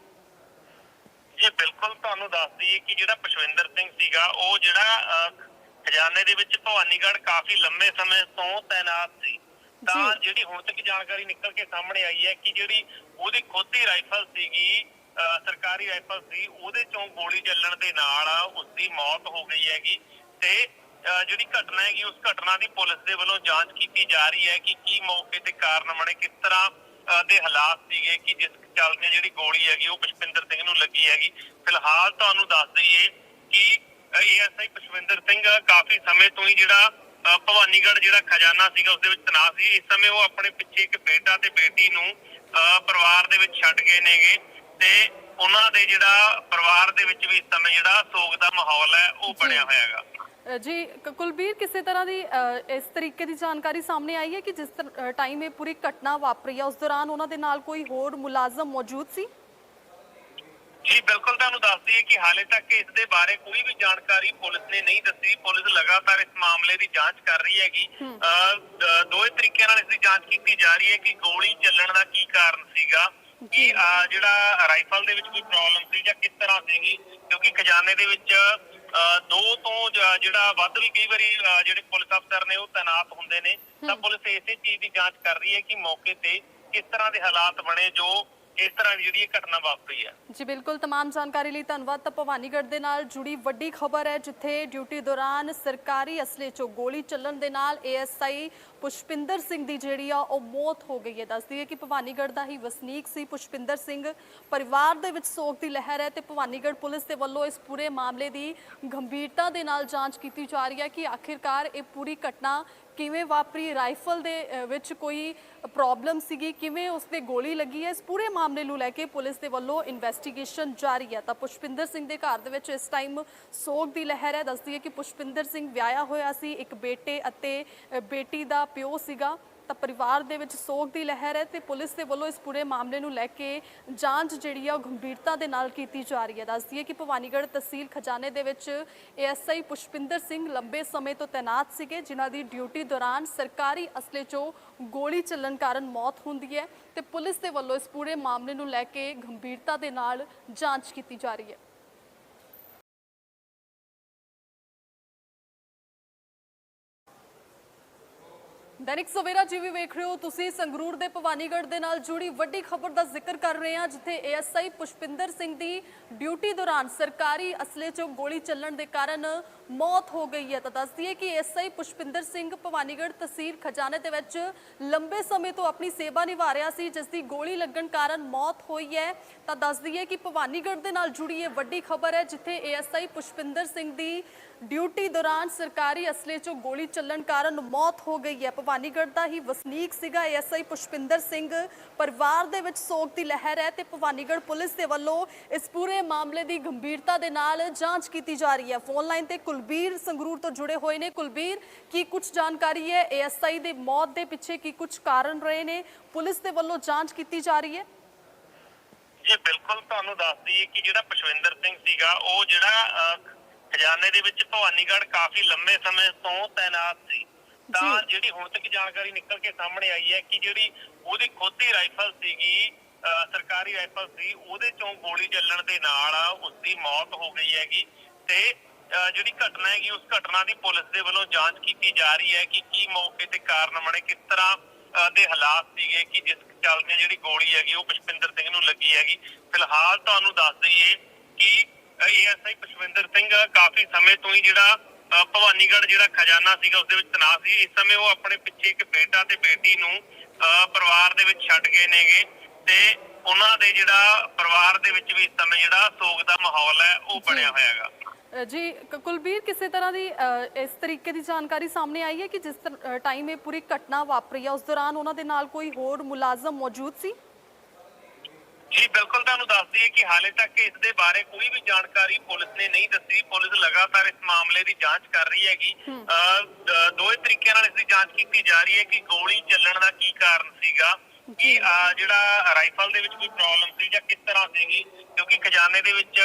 ਜੀ ਬਿਲਕੁਲ ਤੁਹਾਨੂੰ ਦੱਸ ਦਈਏ ਕਿ ਜਿਹੜਾ ਪਸ਼ਵਿੰਦਰ ਸਿੰਘ ਸੀਗਾ ਉਹ ਜਿਹੜਾ ਖਜ਼ਾਨੇ ਦੇ ਵਿੱਚ ਭਵਾਨੀਗੜ੍ਹ ਕਾਫੀ ਲੰਮੇ ਸਮੇਂ ਤੋਂ ਤਾਇਨਾਤ ਸੀ। ਤਾਂ। ਜਿਹੜੀ ਹੁਣ ਤੱਕ ਜਾਣਕਾਰੀ ਨਿਕਲ ਕੇ ਸਾਹਮਣੇ ਆਈ ਹੈ ਕਿ ਜਿਹੜੀ ਉਹਦੀ ਖੁਦ ਦੀ ਰਾਈਫਲ ਸੀਗੀ ਸਰਕਾਰੀ ਰਾਈਫਲ ਸੀ ਉਹਦੇ ਚੋਂ ਗੋਲੀ ਚੱਲਣ ਦੇ ਨਾਲ ਉਸ ਦੀ ਮੌਤ ਹੋ ਗਈ ਹੈਗੀ ਤੇ ਜਿਹੜੀ ਘਟਨਾ ਹੈਗੀ ਉਸ ਘਟਨਾ ਦੀ ਪੁਲਿਸ ਦੇ ਵੱਲੋਂ ਜਾਂਚ ਕੀਤੀ ਜਾ ਰਹੀ ਹੈ ਕਿ ਕੀ ਮੌਕੇ ਤੇ ਕਾਰਨ ਬਣੇ ਕਿਸ ਤਰ੍ਹਾਂ ਦੇ ਹਾਲਾਤ ਸੀਗੇ ਕਿ ਜਿਸ ਚੱਲਦੇ ਜਿਹੜੀ ਗੋਲੀ ਹੈਗੀ ਉਹ ਪੁਸ਼ਪਿੰਦਰ ਸਿੰਘ ਨੂੰ ਲੱਗੀ ਹੈਗੀ। ਫਿਲਹਾਲ ਤੁਹਾਨੂੰ ਦੱਸ ਦਈਏ ਕਿ ਏਐਸਆਈ ਪੁਸ਼ਪਿੰਦਰ ਸਿੰਘ ਕਾਫੀ ਸਮੇਂ ਤੋਂ ਹੀ ਜਿਹੜਾ ਭਵਾਨੀਗੜ੍ਹ ਜਿਹੜਾ ਖਜ਼ਾਨਾ ਸੀਗਾ ਉਸ ਦੇ ਵਿੱਚ ਤਨਾਸ ਸੀ। ਇਸ ਸਮੇਂ ਉਹ ਆਪਣੇ ਪਿੱਛੇ ਇੱਕ ਬੇਟਾ ਤੇ ਬੇਟੀ ਨੂੰ ਪਰਿਵਾਰ ਦੇ ਵਿੱਚ ਛੱਡ ਗਏ ਨੇਗੇ ਤੇ ਉਹਨਾਂ ਦੇ ਜਿਹੜਾ ਪਰਿਵਾਰ ਦੇ ਵਿੱਚ ਵੀ ਇਸ ਸਮੇਂ ਜਿਹੜਾ ਸੋਗ ਦਾ ਮਾਹੌਲ ਹੈ ਉਹ ਬਣਿਆ ਹੋਇਆ ਹੈਗਾ ਜੀ ਕੁਲਬੀਰ ਕਿਸੇ ਤਰ੍ਹਾਂ ਦੀ ਇਸ ਤਰੀਕੇ ਦੀ ਜਾਣਕਾਰੀ ਸਾਹਮਣੇ ਆਈ ਹੈ ਕਿ ਜਿਸ ਟਾਈਮ ਇਹ ਪੂਰੀ ਘਟਨਾ ਵਾਪਰੀ ਹੈ ਉਸ ਦੌਰਾਨ ਉਹਨਾਂ ਦੇ ਨਾਲ ਕੋਈ ਹੋਰ ਮੁਲਾਜ਼ਮ ਮੌਜੂਦ ਸੀ? ਜੀ ਬਿਲਕੁਲ ਤੁਹਾਨੂੰ ਦੱਸ ਦਈਏ ਕਿ ਹਾਲੇ ਤੱਕ ਇਸ ਦੇ ਬਾਰੇ ਕੋਈ ਵੀ ਜਾਣਕਾਰੀ ਪੁਲਿਸ ਨੇ ਨਹੀਂ ਦੱਸੀ। ਪੁਲਿਸ ਲਗਾਤਾਰ ਇਸ ਮਾਮਲੇ ਦੀ ਜਾਂਚ ਕਰ ਰਹੀ ਹੈਗੀ। ਅਹ, ਦ- ਦੋਵੇਂ ਤਰੀਕਿਆਂ ਨਾਲ ਇਸ ਦੀ ਜਾਂਚ ਕੀਤੀ ਜਾ ਰਹੀ ਹੈ ਕਿ ਗੋਲੀ ਚੱਲਣ ਦਾ ਕੀ ਕਾਰਨ ਸੀਗਾ ਕਿ ਜਿਹੜਾ ਰਾਈਫਲ ਦੇ ਵਿੱਚ ਕੋਈ ਪ੍ਰੋਬਲਮ ਸੀ ਜਾਂ ਕਿਸ ਤਰ੍ਹਾਂ ਸੀਗੀ ਕਿਉਂਕਿ ਖਜ਼ਾਨੇ ਦੇ ਵਿੱਚ ਦੋ ਤੋਂ ਜ- ਜਿਹੜਾ ਵੱਧ ਵੀ ਕਈ ਵਾਰੀ ਅਹ, ਜਿਹੜੇ ਪੁਲਿਸ ਅਫਸਰ ਨੇ ਉਹ ਤਾਇਨਾਤ ਹੁੰਦੇ ਨੇ ਤਾਂ ਪੁਲਿਸ ਇਸੇ ਚੀਜ਼ ਦੀ ਜਾਂਚ ਕਰ ਰਹੀ ਹੈ ਕਿ ਮੌਕੇ ਤੇ ਕਿਸ ਤਰ੍ਹਾਂ ਦੇ ਹਾਲਾਤ ਬਣੇ ਜੋ ਇਸ ਤਰ੍ਹਾਂ ਦੀ ਜਿਹੜੀ ਇਹ ਘਟਨਾ ਵਾਪਰੀ ਹੈ ਜੀ ਬਿਲਕੁਲ तमाम ਜਾਣਕਾਰੀ ਲਈ ਧੰਨਵਾਦ ਤਾਂ ਭਵਾਨੀਗੜ੍ਹ ਦੇ ਨਾਲ ਜੁੜੀ ਵੱਡੀ ਖਬਰ ਹੈ ਜਿੱਥੇ ਡਿਊਟੀ ਦੌਰਾਨ ਸਰਕਾਰੀ ਅਸਲੇ 'ਚੋਂ ਗੋਲੀ ਚੱਲਣ ਦੇ ਨਾਲ ਏਐਸਆਈ ਪੁਸ਼ਪਿੰਦਰ ਸਿੰਘ ਦੀ ਜਿਹੜੀ ਆ, ਉਹ ਮੌਤ ਹੋ ਗਈ ਹੈ। ਦੱਸਦੀ ਹੈ ਕਿ ਭਵਾਨੀਗੜ੍ਹ ਦਾ ਹੀ ਵਸਨੀਕ ਸੀ ਪੁਸ਼ਪਿੰਦਰ ਸਿੰਘ। ਪਰਿਵਾਰ ਦੇ ਵਿੱਚ ਸੋਗ ਦੀ ਲਹਿਰ ਹੈ ਤੇ ਭਵਾਨੀਗੜ੍ਹ ਪੁਲਿਸ ਦੇ ਵੱਲੋਂ ਇਸ ਪੂਰੇ ਮਾਮਲੇ ਦੀ ਗੰਭੀਰਤਾ ਦੇ ਨਾਲ ਜਾਂਚ ਕੀਤੀ ਜਾ ਰਹੀ ਹੈ ਕਿ ਆਖਿਰਕਾਰ ਇਹ ਪੂਰੀ ਘਟਨਾ ਕਿਵੇਂ ਵਾਪਰੀ? ਰਾਈਫਲ ਦੇ ਵਿੱਚ ਕੋਈ ਪ੍ਰੋਬਲਮ ਸੀਗੀ? ਕਿਵੇਂ ਉਸ ਤੇ ਗੋਲੀ ਲੱਗੀ ਹੈ? ਇਸ ਪੂਰੇ ਮਾਮਲੇ ਨੂੰ ਲੈ ਕੇ ਪੁਲਿਸ ਦੇ ਵੱਲੋਂ ਇਨਵੈਸਟੀਗੇਸ਼ਨ ਜਾਰੀ ਹੈ। ਤਾਂ ਪੁਸ਼ਪਿੰਦਰ ਸਿੰਘ ਦੇ ਘਰ ਦੇ ਵਿੱਚ ਇਸ ਟਾਈਮ ਸੋਗ ਦੀ ਲਹਿਰ ਹੈ। ਦੱਸਦੀ ਹੈ ਕਿ ਪੁਸ਼ਪਿੰਦਰ ਸਿੰਘ ਵਿਆਹਿਆ ਹੋਇਆ ਸੀ। ਇੱਕ ਬੇਟੇ ਅਤੇ ਬੇਟੀ ਦਾ ਪਿਓ ਸੀਗਾ, ਤਾਂ ਪਰਿਵਾਰ ਦੇ ਵਿੱਚ ਸੋਗ ਦੀ ਲਹਿਰ ਹੈ ਤੇ ਪੁਲਿਸ ਦੇ ਵੱਲੋਂ ਇਸ ਪੂਰੇ ਮਾਮਲੇ ਨੂੰ ਲੈ ਕੇ ਜਾਂਚ ਜਿਹੜੀ ਆ ਉਹ ਗੰਭੀਰਤਾ ਦੇ ਨਾਲ ਕੀਤੀ ਜਾ ਰਹੀ ਹੈ। ਦੱਸਦੀ ਹੈ ਕਿ ਭਵਾਨੀਗੜ੍ਹ ਤਹਿਸੀਲ ਖਜ਼ਾਨੇ ਦੇ ਵਿੱਚ ਏਐਸਆਈ ਪੁਸ਼ਪਿੰਦਰ ਸਿੰਘ ਲੰਬੇ ਸਮੇਂ ਤੋਂ ਤੈਨਾਤ ਸੀਗੇ, ਜਿਨ੍ਹਾਂ ਦੀ ਡਿਊਟੀ ਦੌਰਾਨ ਸਰਕਾਰੀ ਅਸਲੇ 'ਚੋਂ ਗੋਲੀ ਚੱਲਣ ਕਾਰਨ ਮੌਤ ਹੁੰਦੀ ਹੈ ਤੇ ਪੁਲਿਸ ਦੇ ਵੱਲੋਂ ਇਸ ਪੂਰੇ ਮਾਮਲੇ ਨੂੰ ਲੈ ਕੇ ਗੰਭੀਰਤਾ ਦੇ ਨਾਲ ਜਾਂਚ ਕੀਤੀ ਜਾ ਰਹੀ ਹੈ। ਦੈਨਿਕ ਸਵੇਰਾ ਜੀ ਵੀ ਵੇਖ ਰਹੇ ਹੋ, ਤੁਸੀਂ ਸੰਗਰੂਰ ਦੇ ਭਵਾਨੀਗੜ੍ਹ ਦੇ ਨਾਲ ਜੁੜੀ ਵੱਡੀ ਖਬਰ ਦਾ ਜ਼ਿਕਰ ਕਰ ਰਹੇ ਹਾਂ, ਜਿੱਥੇ ਏਐਸਆਈ ਪੁਸ਼ਪਿੰਦਰ ਸਿੰਘ ਦੀ ਡਿਊਟੀ ਦੌਰਾਨ ਸਰਕਾਰੀ ਅਸਲੇ 'ਚੋਂ ਗੋਲੀ ਚੱਲਣ ਦੇ ਕਾਰਨ ਮੌਤ ਹੋ ਗਈ ਹੈ। ਤਾਂ ਦੱਸਦੀ ਹੈ ਕਿ ਏਐਸਆਈ ਪੁਸ਼ਪਿੰਦਰ ਸਿੰਘ ਭਵਾਨੀਗੜ੍ਹ ਤਹਿਸੀਲ ਖਜ਼ਾਨੇ ਦੇ ਵਿੱਚ ਲੰਬੇ ਸਮੇਂ ਤੋਂ ਆਪਣੀ ਸੇਵਾ ਨਿਭਾ ਰਿਹਾ ਸੀ, ਜਿਸ ਦੀ ਗੋਲੀ ਲੱਗਣ ਕਾਰਨ ਮੌਤ ਹੋਈ ਹੈ। ਤਾਂ ਦੱਸਦੀ ਹੈ ਕਿ ਭਵਾਨੀਗੜ੍ਹ ਦੇ ਨਾਲ ਜੁੜੀ ਇਹ ਵੱਡੀ ਖਬਰ ਹੈ, ਜਿੱਥੇ ਏਐਸਆਈ ਪੁਸ਼ਪਿੰਦਰ ਸਿੰਘ ਦੀ ਡਿਊਟੀ ਦੌਰਾਨ ਸਰਕਾਰੀ ਅਸਲੇ 'ਚੋਂ ਗੋਲੀ ਚੱਲਣ ਕਾਰਨ ਮੌਤ ਹੋ ਗਈ ਹੈ। ਭਵਾਨੀਗੜ੍ਹ ਦਾ ਹੀ ਵਸਨੀਕ ਸੀਗਾ ਐਸਆਈ ਪੁਸ਼ਪਿੰਦਰ ਸਿੰਘ। ਪਰਿਵਾਰ ਦੇ ਵਿੱਚ ਸੋਗ ਦੀ ਲਹਿਰ ਹੈ ਤੇ ਭਵਾਨੀਗੜ੍ਹ ਪੁਲਿਸ ਦੇ ਵੱਲੋਂ ਇਸ ਪੂਰੇ ਮਾਮਲੇ ਦੀ ਗੰਭੀਰਤਾ ਦੇ ਨਾਲ ਜਾਂਚ ਕੀਤੀ ਜਾ ਰਹੀ ਹੈ। ਫੋਨ ਲਾਈਨ ਤੇ ਕੁਲਬੀਰ ਸੰਗਰੂਰ ਤੋਂ ਜੁੜੇ ਹੋਏ ਨੇ। ਕੁਲਬੀਰ, ਕੀ ਕੁਝ ਜਾਣਕਾਰੀ ਹੈ? ਐਸਆਈ ਦੇ ਮੌਤ ਦੇ ਪਿੱਛੇ ਕੀ ਕੁਝ ਕਾਰਨ ਰਹੇ ਨੇ? ਪੁਲਿਸ ਦੇ ਵੱਲੋਂ ਜਾਂਚ ਕੀਤੀ ਜਾ ਰਹੀ ਹੈ। ਜੀ, ਬਿਲਕੁਲ ਤੁਹਾਨੂੰ ਦੱਸ ਦਈਏ ਕਿ ਜਿਹੜਾ ਪਸ਼ਵਿੰਦਰ ਸਿੰਘ ਸੀਗਾ, ਉਹ ਜਿਹੜਾ ਖਜ਼ਾਨੇ ਦੇ ਵਿੱਚ ਭਵਾਨੀਗੜ੍ਹ ਕਾਫੀ ਲੰਮੇ ਸਮੇਂ ਤੋਂ ਤਾਇਨਾਤ ਸੀ ਤਾਂ। ਜਿਹੜੀ ਹੁਣ ਤੱਕ ਜਾਣਕਾਰੀ ਨਿਕਲ ਕੇ ਸਾਹਮਣੇ ਆਈ ਹੈ ਕਿ ਜਿਹੜੀ ਉਹਦੀ ਖੁਦ ਦੀ ਰਾਈਫਲ ਸੀਗੀ ਸਰਕਾਰੀ ਰਾਈਫਲ ਸੀ ਉਹਦੇ ਚੋਂ ਗੋਲੀ ਚੱਲਣ ਦੇ ਨਾਲ ਉਸ ਦੀ ਮੌਤ ਹੋ ਗਈ ਹੈਗੀ ਤੇ ਜਿਹੜੀ ਘਟਨਾ ਹੈਗੀ ਉਸ ਘਟਨਾ ਦੀ ਪੁਲਿਸ ਦੇ ਵੱਲੋਂ ਜਾਂਚ ਕੀਤੀ ਜਾ ਰਹੀ ਹੈ ਕਿ ਕੀ ਮੌਕੇ ਤੇ ਕਾਰਨ ਬਣੇ ਕਿਸ ਤਰ੍ਹਾਂ ਦੇ ਹਾਲਾਤ ਸੀਗੇ ਕਿ ਜਿਸ ਚੱਲਦੇ ਜਿਹੜੀ ਗੋਲੀ ਹੈਗੀ ਉਹ ਪੁਸ਼ਪਿੰਦਰ ਸਿੰਘ ਨੂੰ ਲੱਗੀ ਹੈਗੀ ਫਿਲਹਾਲ ਤੁਹਾਨੂੰ ਦੱਸ ਦਈਏ ਕਿ ਏਐਸਆਈ ਪੁਸ਼ਪਿੰਦਰ ਸਿੰਘ ਕਾਫੀ ਸਮੇਂ ਤੋਂ ਹੀ ਜਿਹੜਾ ਭਵਾਨੀਗੜ੍ਹ ਜਿਹੜਾ ਖਜ਼ਾਨਾ ਸੀਗਾ ਉਸ ਦੇ ਵਿੱਚ ਤਨਾਸ ਸੀ। ਇਸ ਸਮੇਂ ਉਹ ਆਪਣੇ ਪਿੱਛੇ ਇੱਕ ਬੇਟਾ ਤੇ ਬੇਟੀ ਨੂੰ ਪਰਿਵਾਰ ਦੇ ਵਿੱਚ ਛੱਡ ਗਏ ਨੇਗੇ। ਤੇ ਉਹਨਾਂ ਦੇ ਜਿਹੜਾ ਪਰਿਵਾਰ ਦੇ ਵਿੱਚ ਵੀ ਇਸ ਸਮੇਂ ਜਿਹੜਾ ਸੋਗ ਦਾ ਮਾਹੌਲ ਹੈ ਉਹ ਬਣਿਆ ਹੋਇਆ ਹੈਗਾ। ਜੀ ਕੁਲਬੀਰ ਕਿਸੇ ਤਰ੍ਹਾਂ ਦੀ ਇਸ ਤਰੀਕੇ ਦੀ ਜਾਣਕਾਰੀ ਸਾਹਮਣੇ ਆਈ ਹੈ ਕਿ ਜਿਸ ਟਾਈਮ ਇਹ ਪੂਰੀ ਘਟਨਾ ਵਾਪਰੀ ਹੈ ਉਸ ਦੌਰਾਨ ਉਹਨਾਂ ਦੇ ਨਾਲ ਕੋਈ ਹੋਰ ਮੁਲਾਜ਼ਮ ਮੌਜੂਦ ਸੀ? ਜੀ ਬਿਲਕੁਲ ਤੁਹਾਨੂੰ ਦੱਸ ਦਈਏ ਕਿ ਹਾਲੇ ਤੱਕ ਇਸ ਦੇ ਬਾਰੇ ਕੋਈ ਵੀ ਜਾਣਕਾਰੀ ਪੁਲਿਸ ਨੇ ਨਹੀਂ ਦੱਸੀ। ਪੁਲਿਸ ਲਗਾਤਾਰ ਇਸ ਮਾਮਲੇ ਦੀ ਜਾਂਚ ਕਰ ਰਹੀ ਹੈਗੀ। ਅਹ, ਦ- ਦੋਵੇਂ ਤਰੀਕਿਆਂ ਨਾਲ ਇਸ ਦੀ ਜਾਂਚ ਕੀਤੀ ਜਾ ਰਹੀ ਹੈ ਕਿ ਗੋਲੀ ਚੱਲਣ ਦਾ ਕੀ ਕਾਰਨ ਸੀਗਾ ਕਿ ਜਿਹੜਾ ਰਾਈਫਲ ਦੇ ਵਿੱਚ ਕੋਈ ਪ੍ਰੋਬਲਮ ਸੀ ਜਾਂ ਕਿਸ ਤਰ੍ਹਾਂ ਸੀਗੀ ਕਿਉਂਕਿ ਖਜ਼ਾਨੇ ਦੇ ਵਿੱਚ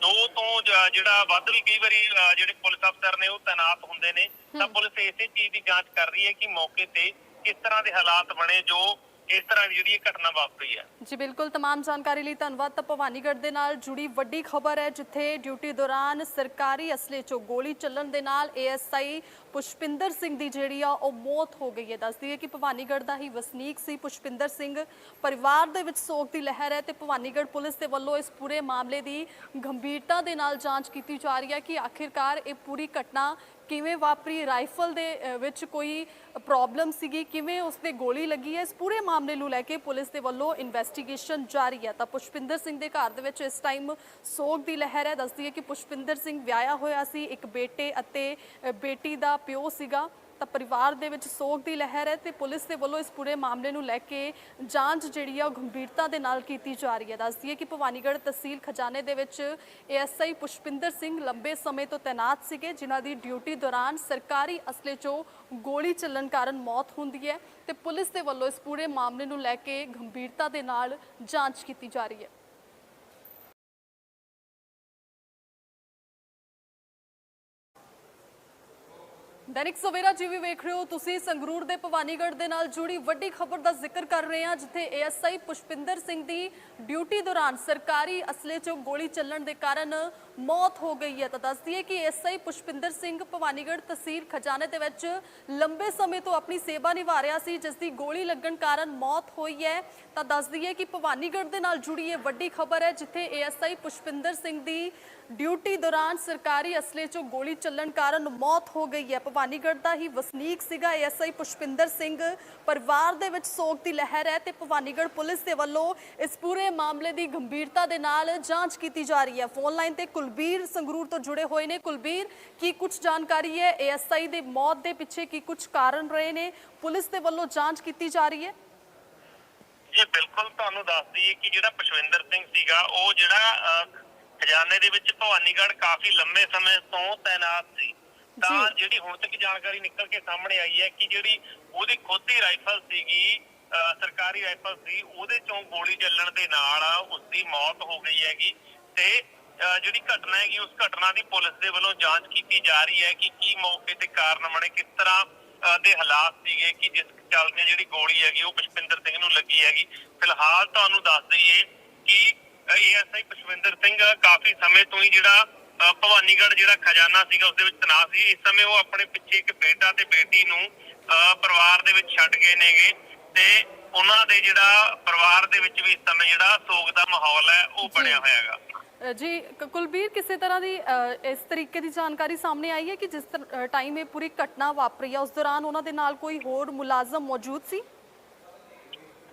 ਦੋ ਤੋਂ ਜਿਹੜਾ ਵੱਧ ਵੀ ਕਈ ਵਾਰੀ ਜਿਹੜੇ ਪੁਲਿਸ ਅਫਸਰ ਨੇ ਉਹ ਤਾਇਨਾਤ ਹੁੰਦੇ ਨੇ। ਤਾਂ ਪੁਲਿਸ ਇਸੇ ਚੀਜ਼ ਦੀ ਜਾਂਚ ਕਰ ਰਹੀ ਹੈ ਕਿ ਮੌਕੇ ਤੇ ਕਿਸ ਤਰ੍ਹਾਂ ਦੇ ਹਾਲਾਤ ਬਣੇ ਜੋ ਇਸ ਤਰ੍ਹਾਂ ਦੀ ਜਿਹੜੀ ਇਹ ਘਟਨਾ ਵਾਪਰੀ ਹੈ ਜੀ ਬਿਲਕੁਲ तमाम ਜਾਣਕਾਰੀ ਲਈ ਧੰਨਵਾਦ ਤਾਂ ਭਵਾਨੀਗੜ੍ਹ ਦੇ ਨਾਲ ਜੁੜੀ ਵੱਡੀ ਖਬਰ ਹੈ ਜਿੱਥੇ ਡਿਊਟੀ ਦੌਰਾਨ ਸਰਕਾਰੀ ਅਸਲੇ 'ਚੋਂ ਗੋਲੀ ਚੱਲਣ ਦੇ ਨਾਲ ਏਐਸਆਈ ਪੁਸ਼ਪਿੰਦਰ ਸਿੰਘ ਦੀ ਜਿਹੜੀ ਆ ਉਹ ਮੌਤ ਹੋ ਗਈ ਹੈ ਦੱਸਦੀ ਹੈ ਕਿ ਭਵਾਨੀਗੜ੍ਹ ਦਾ ਹੀ ਵਸਨੀਕ ਸੀ ਪੁਸ਼ਪਿੰਦਰ ਸਿੰਘ ਪਰਿਵਾਰ ਦੇ ਵਿੱਚ ਸੋਗ ਦੀ ਲਹਿਰ ਹੈ ਤੇ ਭਵਾਨੀਗੜ੍ਹ ਪੁਲਿਸ ਦੇ ਵੱਲੋਂ ਇਸ ਪੂਰੇ ਮਾਮਲੇ ਦੀ ਗੰਭੀਰਤਾ ਦੇ ਨਾਲ ਜਾਂਚ ਕੀਤੀ ਜਾ ਰਹੀ ਹੈ ਕਿ ਆਖਿਰਕਾਰ ਇਹ ਪੂਰੀ ਘਟਨਾ ਕਿਵੇਂ ਵਾਪਰੀ, ਰਾਈਫਲ ਦੇ ਵਿੱਚ ਕੋਈ ਪ੍ਰੋਬਲਮ ਸੀਗੀ? ਕਿਵੇਂ ਉਸ ਤੇ ਗੋਲੀ ਲੱਗੀ ਹੈ? ਇਸ ਪੂਰੇ ਮਾਮਲੇ ਨੂੰ ਲੈ ਕੇ ਪੁਲਿਸ ਦੇ ਵੱਲੋਂ ਇਨਵੈਸਟੀਗੇਸ਼ਨ ਜਾਰੀ ਹੈ। ਤਾਂ ਪੁਸ਼ਪਿੰਦਰ ਸਿੰਘ ਦੇ ਘਰ ਦੇ ਵਿੱਚ ਇਸ ਟਾਈਮ ਸੋਗ ਦੀ ਲਹਿਰ ਹੈ। ਦੱਸਦੀ ਹੈ ਕਿ ਪੁਸ਼ਪਿੰਦਰ ਸਿੰਘ ਵਿਆਹਿਆ ਹੋਇਆ ਸੀ, ਇੱਕ ਬੇਟੇ ਅਤੇ ਬੇਟੀ ਦਾ ਪਿਓ ਸੀਗਾ। ਤਾਂ ਪਰਿਵਾਰ ਦੇ ਵਿੱਚ ਸੋਗ ਦੀ ਲਹਿਰ ਹੈ ਤੇ ਪੁਲਿਸ ਦੇ ਵੱਲੋਂ ਇਸ ਪੂਰੇ ਮਾਮਲੇ ਨੂੰ ਲੈ ਕੇ ਜਾਂਚ ਜਿਹੜੀ ਆ ਉਹ ਗੰਭੀਰਤਾ ਦੇ ਨਾਲ ਕੀਤੀ ਜਾ ਰਹੀ ਹੈ। ਦੱਸਦੀ ਹੈ ਕਿ ਭਵਾਨੀਗੜ੍ਹ ਤਹਿਸੀਲ ਖਜ਼ਾਨੇ ਦੇ ਵਿੱਚ ਏਐਸਆਈ ਪੁਸ਼ਪਿੰਦਰ ਸਿੰਘ ਲੰਬੇ ਸਮੇਂ ਤੋਂ ਤੈਨਾਤ ਸੀਗੇ, ਜਿਨ੍ਹਾਂ ਦੀ ਡਿਊਟੀ ਦੌਰਾਨ ਸਰਕਾਰੀ ਅਸਲੇ 'ਚੋਂ ਗੋਲੀ ਚੱਲਣ ਕਾਰਨ ਮੌਤ ਹੁੰਦੀ ਹੈ ਤੇ ਪੁਲਿਸ ਦੇ ਵੱਲੋਂ ਇਸ ਪੂਰੇ ਮਾਮਲੇ ਨੂੰ ਲੈ ਕੇ ਗੰਭੀਰਤਾ ਦੇ ਨਾਲ ਜਾਂਚ ਕੀਤੀ ਜਾ ਰਹੀ ਹੈ। ਦੈਨਿਕ ਸਵੇਰਾ ਟੀਵੀ ਵੇਖ ਰਹੇ ਹੋ, ਤੁਸੀਂ ਸੰਗਰੂਰ ਦੇ ਭਵਾਨੀਗੜ੍ਹ ਦੇ ਨਾਲ ਜੁੜੀ ਵੱਡੀ ਖਬਰ ਦਾ ਜ਼ਿਕਰ ਕਰ ਰਹੇ ਹਾਂ, ਜਿੱਥੇ ਏਐਸਆਈ ਪੁਸ਼ਪਿੰਦਰ ਸਿੰਘ ਦੀ ਡਿਊਟੀ ਦੌਰਾਨ ਸਰਕਾਰੀ ਅਸਲੇ 'ਚੋਂ ਗੋਲੀ ਚੱਲਣ ਦੇ ਕਾਰਨ ਮੌਤ ਹੋ ਗਈ ਹੈ। ਤਾਂ ਦੱਸਦੀ ਹੈ ਕਿ ਏਐਸਆਈ ਪੁਸ਼ਪਿੰਦਰ ਸਿੰਘ ਭਵਾਨੀਗੜ੍ਹ ਤਹਿਸੀਲ ਖਜ਼ਾਨੇ ਦੇ ਵਿੱਚ ਲੰਬੇ ਸਮੇਂ ਤੋਂ ਆਪਣੀ ਸੇਵਾ ਨਿਭਾ ਰਿਹਾ ਸੀ, ਜਿਸ ਦੀ ਗੋਲੀ ਲੱਗਣ ਕਾਰਨ ਮੌਤ ਹੋਈ ਹੈ। ਤਾਂ ਦੱਸਦੀ ਹੈ ਕਿ ਭਵਾਨੀਗੜ੍ਹ ਦੇ ਨਾਲ ਜੁੜੀ ਇਹ ਵੱਡੀ ਖਬਰ ਹੈ, ਜਿੱਥੇ ਏਐਸਆਈ ਪੁਸ਼ਪਿੰਦਰ ਸਿੰਘ ਦੀ ਡਿਊਟੀ ਦੌਰਾਨ ਸਰਕਾਰੀ ਅਸਲੇ 'ਚੋਂ ਗੋਲੀ ਚੱਲਣ ਕਾਰਨ ਮੌਤ ਹੋ ਗਈ ਹੈ। ਭਵਾਨੀਗੜ੍ਹ ਦਾ ਹੀ ਵਸਨੀਕ ਸੀਗਾ ਐਸਆਈ ਪੁਸ਼ਪਿੰਦਰ ਸਿੰਘ। ਪਰਿਵਾਰ ਦੇ ਵਿੱਚ ਸੋਗ ਦੀ ਲਹਿਰ ਹੈ ਤੇ ਭਵਾਨੀਗੜ੍ਹ ਪੁਲਿਸ ਦੇ ਵੱਲੋਂ ਇਸ ਪੂਰੇ ਮਾਮਲੇ ਦੀ ਗੰਭੀਰਤਾ ਦੇ ਨਾਲ ਜਾਂਚ ਕੀਤੀ ਜਾ ਰਹੀ ਹੈ। ਫੋਨ ਲਾਈਨ ਤੇ ਕੁਲਬੀਰ ਸੰਗਰੂਰ ਤੋਂ ਜੁੜੇ ਹੋਏ ਨੇ। ਕੁਲਬੀਰ, ਕੀ ਕੁਝ ਜਾਣਕਾਰੀ ਹੈ? ਐਸਆਈ ਦੇ ਮੌਤ ਦੇ ਪਿੱਛੇ ਕੀ ਕੁਝ ਕਾਰਨ ਰਹੇ ਨੇ? ਪੁਲਿਸ ਦੇ ਵੱਲੋਂ ਜਾਂਚ ਕੀਤੀ ਜਾ ਰਹੀ ਹੈ। ਜੀ, ਬਿਲਕੁਲ ਤੁਹਾਨੂੰ ਦੱਸ ਦਈਏ ਕਿ ਜਿਹੜਾ ਪਸ਼ਵਿੰਦਰ ਸਿੰਘ ਸੀਗਾ, ਉਹ ਜਿਹੜਾ ਖਜ਼ਾਨੇ ਦੇ ਵਿੱਚ ਭਵਾਨੀਗੜ੍ਹ ਕਾਫੀ ਲੰਮੇ ਸਮੇਂ ਤੋਂ ਤਾਇਨਾਤ ਸੀ ਤਾਂ। ਜਿਹੜੀ ਹੁਣ ਤੱਕ ਜਾਣਕਾਰੀ ਨਿਕਲ ਕੇ ਸਾਹਮਣੇ ਆਈ ਹੈ ਕਿ ਜਿਹੜੀ ਉਹਦੀ ਖੁਦ ਦੀ ਰਾਈਫਲ ਸੀਗੀ ਸਰਕਾਰੀ ਰਾਈਫਲ ਸੀ ਉਹਦੇ ਚੋਂ ਗੋਲੀ ਚੱਲਣ ਦੇ ਨਾਲ ਉਸ ਦੀ ਮੌਤ ਹੋ ਗਈ ਹੈਗੀ ਤੇ ਜਿਹੜੀ ਘਟਨਾ ਹੈਗੀ ਉਸ ਘਟਨਾ ਦੀ ਪੁਲਿਸ ਦੇ ਵੱਲੋਂ ਜਾਂਚ ਕੀਤੀ ਜਾ ਰਹੀ ਹੈ ਕਿ ਕੀ ਮੌਕੇ ਤੇ ਕਾਰਨ ਬਣੇ ਕਿਸ ਤਰ੍ਹਾਂ ਦੇ ਹਾਲਾਤ ਸੀਗੇ ਕਿ ਜਿਸ ਚੱਲਦੇ ਜਿਹੜੀ ਗੋਲੀ ਹੈਗੀ ਉਹ ਪੁਸ਼ਪਿੰਦਰ ਸਿੰਘ ਨੂੰ ਲੱਗੀ ਹੈਗੀ ਫਿਲਹਾਲ ਤੁਹਾਨੂੰ ਦੱਸ ਦਈਏ ਕਿ ਏਐਸਆਈ ਪੁਸ਼ਪਿੰਦਰ ਸਿੰਘ ਕਾਫੀ ਸਮੇਂ ਤੋਂ ਹੀ ਜਿਹੜਾ ਅਹ, ਭਵਾਨੀਗੜ੍ਹ ਜਿਹੜਾ ਖਜ਼ਾਨਾ ਸੀਗਾ ਉਸ ਦੇ ਵਿੱਚ ਤਨਾਸ ਸੀ। ਇਸ ਸਮੇਂ ਉਹ ਆਪਣੇ ਪਿੱਛੇ ਇੱਕ ਬੇਟਾ ਤੇ ਬੇਟੀ ਨੂੰ ਪਰਿਵਾਰ ਦੇ ਵਿੱਚ ਛੱਡ ਗਏ ਨੇਗੇ। ਤੇ ਉਹਨਾਂ ਦੇ ਜਿਹੜਾ ਪਰਿਵਾਰ ਦੇ ਵਿੱਚ ਵੀ ਇਸ ਸਮੇਂ ਜਿਹੜਾ ਸੋਗ ਦਾ ਮਾਹੌਲ ਹੈ ਉਹ ਬਣਿਆ ਹੋਇਆ ਹੈਗਾ। ਜੀ ਕੁਲਬੀਰ ਕਿਸੇ ਤਰ੍ਹਾਂ ਦੀ ਇਸ ਤਰੀਕੇ ਦੀ ਜਾਣਕਾਰੀ ਸਾਹਮਣੇ ਆਈ ਹੈ ਕਿ ਜਿਸ ਟਾਈਮ ਇਹ ਪੂਰੀ ਘਟਨਾ ਵਾਪਰੀ ਹੈ ਉਸ ਦੌਰਾਨ ਉਹਨਾਂ ਦੇ ਨਾਲ ਕੋਈ ਹੋਰ ਮੁਲਾਜ਼ਮ ਮੌਜੂਦ ਸੀ?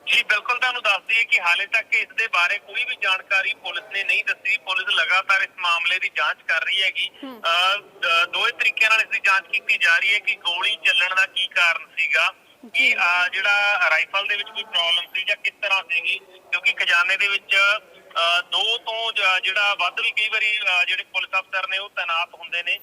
ਜੀ ਬਿਲਕੁਲ ਤੁਹਾਨੂੰ ਦੱਸ ਦਈਏ ਕਿ ਹਾਲੇ ਤੱਕ ਇਸ ਦੇ ਬਾਰੇ ਕੋਈ ਵੀ ਜਾਣਕਾਰੀ ਪੁਲਿਸ ਨੇ ਨਹੀਂ ਦੱਸੀ। ਪੁਲਿਸ ਲਗਾਤਾਰ ਇਸ ਮਾਮਲੇ ਦੀ ਜਾਂਚ ਕਰ ਰਹੀ ਹੈਗੀ। ਅਹ, ਦ- ਦੋਵੇਂ ਤਰੀਕਿਆਂ ਨਾਲ ਇਸ ਦੀ ਜਾਂਚ ਕੀਤੀ ਜਾ ਰਹੀ ਹੈ ਕਿ ਗੋਲੀ ਚੱਲਣ ਦਾ ਕੀ ਕਾਰਨ ਸੀਗਾ। ਕਿ ਜਿਹੜਾ ਰਾਈਫਲ ਦੇ ਵਿੱਚ ਕੋਈ ਪ੍ਰੋਬਲਮ ਸੀ ਜਾਂ ਕਿਸ ਤਰ੍ਹਾਂ ਸੀਗੀ। ਕਿਉਂਕਿ ਖਜ਼ਾਨੇ ਦੇ ਵਿੱਚ ਦੋ ਤੋਂ ਜਿਹੜਾ ਵੱਧ ਵੀ ਕਈ ਵਾਰੀ ਜਿਹੜੇ ਪੁਲਿਸ ਅਫਸਰ ਨੇ ਉਹ ਤਾਇਨਾਤ ਹੁੰਦੇ ਨੇ।